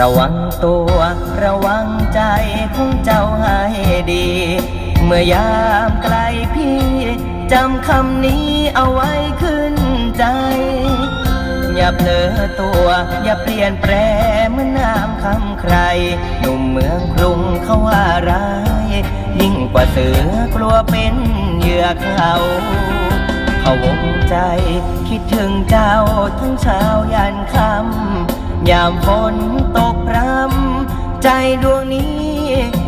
ระวังตัวระวังใจของเจ้าให้ดี เมื่อยามไกลพี่ จำคำนี้เอาไว้ขึ้นใจ อย่าเผลอตัว อย่าเปลี่ยนแปลเมื่อน้ำคำใคร หนุ่มเมืองกรุงเขาว่าร้าย ยิ่งกว่าเสือกลัวเป็นเหยื่อเขาพะวงใจคิดถึงเจ้าทั้งเช้ายันค่ำยามฝนตก ใจดวงนี้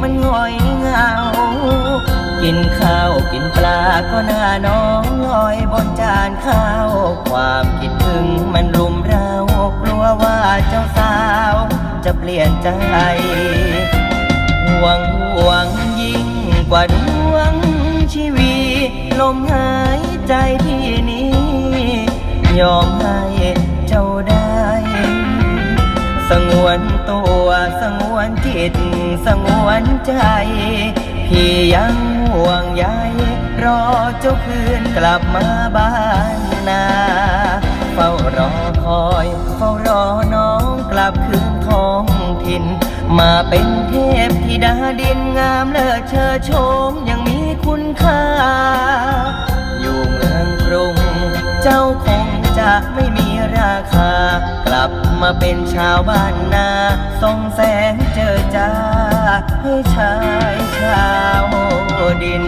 มันหงอยเหงา กินข้าวกินปลาก็น่าน้องลอยบนจานข้าว ความคิดถึงมันรุมเรากลัวว่าเจ้าสาว จะเปลี่ยนใจ ห่วงห่วงยิ่งกว่าดวงชีวีลมหายใจที่นี้ ยอมให้เจ้าได้ สงวนตัวสง วนจิตสงวนใจ พี่ยังห่วงใยรอเจ้าคืนกลับมาบ้านนาเฝ้ารอคอยเฝ้ารอน้องกลับคืนท้องถิ่น มาเป็นเทพธิดาดินงามเลิศเชอโชมยังมีคุณค่า อยู่เมืองกรุง เจ้าคงจะไม่มีราคา กลับมาเป็นชาวบ้านนาส่องแสง ให้ชายชาวดิน